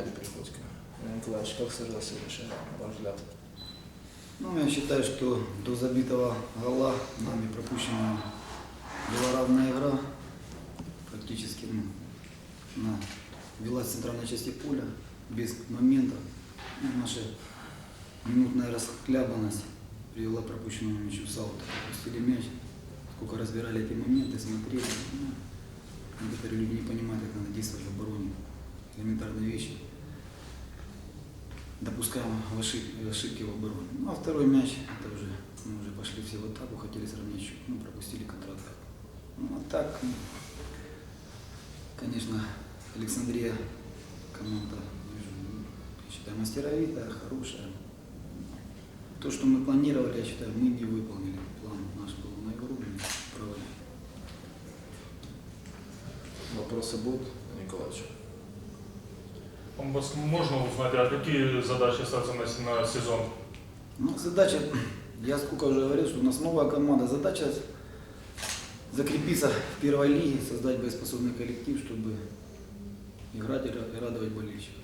Геннадий Приходько. Николаевич, как сегодняшняя игра, на ваш взгляд? Ну, я считаю, что до забитого гола нами пропущена была равная игра. Практически ну, она велась в центральной части поля, без моментов. Ну, наша минутная расхлябанность привела к пропущенному мячу в аут. Пропустили мяч, сколько разбирали эти моменты, смотрели. Ну, некоторые люди не понимают, как надо действовать в обороне. Допускаем ошибки, в обороне. Ну, а второй мяч, это уже, мы уже пошли все в атаку, хотели сравнять счет, ну, пропустили контратаку. Ну, а так, ну, конечно, Александрия команда, вижу, ну, я считаю, мастеровитая, хорошая. То, что мы планировали, я считаю, мы не выполнили. План наш был на игру, мы провалили. Вопросы будут, Николаевич? Можно узнать, а какие задачи ставятся на, на сезон? Ну, задача, я сколько уже говорил, что у нас новая команда. Задача закрепиться в первой лиге, создать боеспособный коллектив, чтобы играть и ра- и радовать болельщиков.